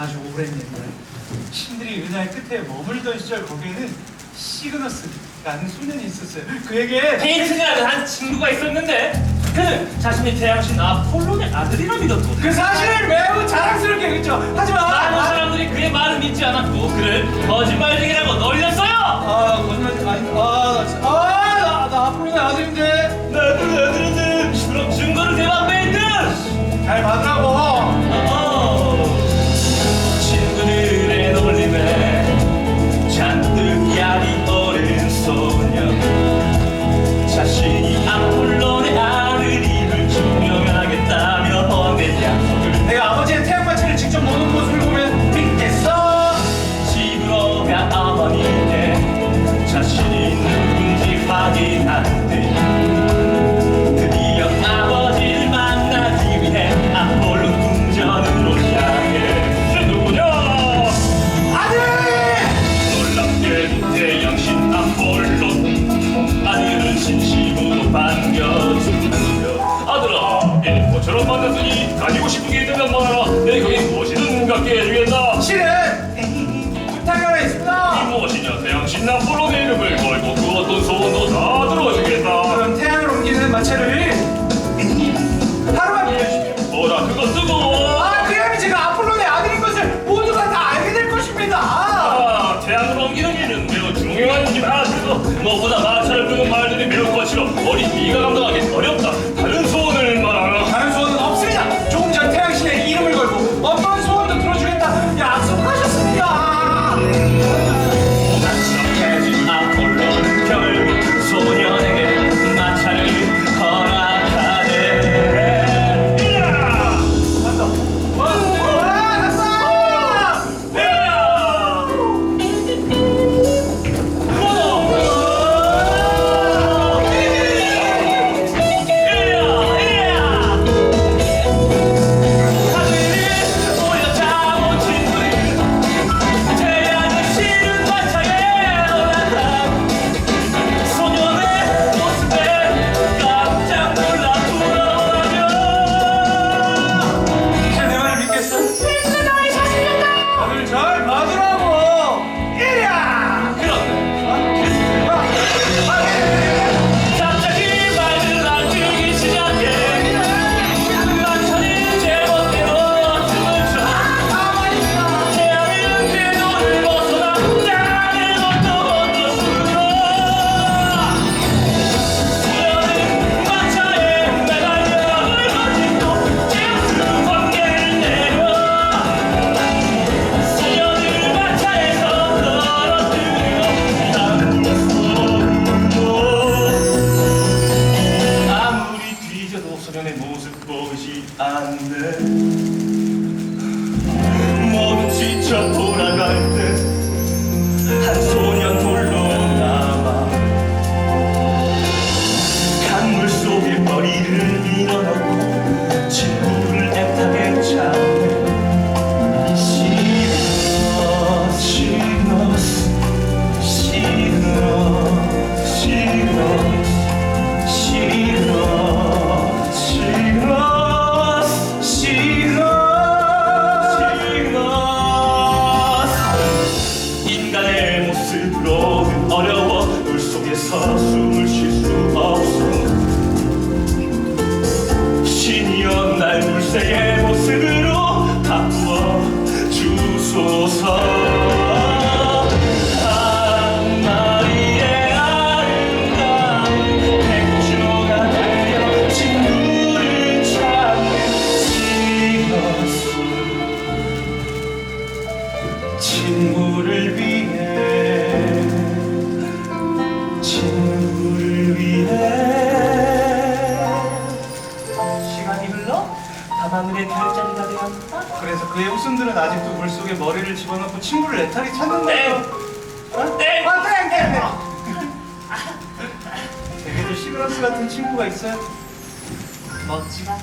아주 오랜 옛날 신들이 은하의 끝에 머물던 시절 거기에는 시그너스라는 소년이 있었어요. 그에게 페이트라는 한 친구가 있었는데 그는 자신이 태양신 아폴론의 아들이라 믿었고 그 사실을 매우 자랑스럽게 했죠. 하지만 많은 사람들이 그의 말을 믿지 않았고 그를 거짓말쟁이라고 놀렸어요 아 거짓말 아니 아 아 일포처럼 만났으니 가지고 싶은 게 있다면 말하라. 내 거기 무엇이든 갖게 해주겠다. 실은 부탁이 하나 이 있습니다. 무엇이냐 태양신 아폴로의 이름을 걸고 그 어떤 소원도 다 들어주겠다. 그럼 태양을 옮기는 마차를 하루만 빌려주십시오. 뭐라 그건 뜨거워 아, 그래야면 제가 아폴로의 아들인 것을 모두가 다 알게 될 것입니다. 아, 태양을 옮기는 일은 매우 중요한 일이다 그래도 무엇보다 마차를 끄는 말들이 매우 거칠어. 어린 이가 감당하기 어렵다 않네 모두 지쳐 친구를 위해 시간이 흘러 밤하늘의 별자리가 되었다 그래서 그의 웃음들은 아직도 물속에 머리를 집어넣고 친구를 애타게 찾는 땡! 거예요. 어? 땡! 아, 땡, 땡, 땡. 제게도 시그러스 같은 친구가 있어요. 멋지다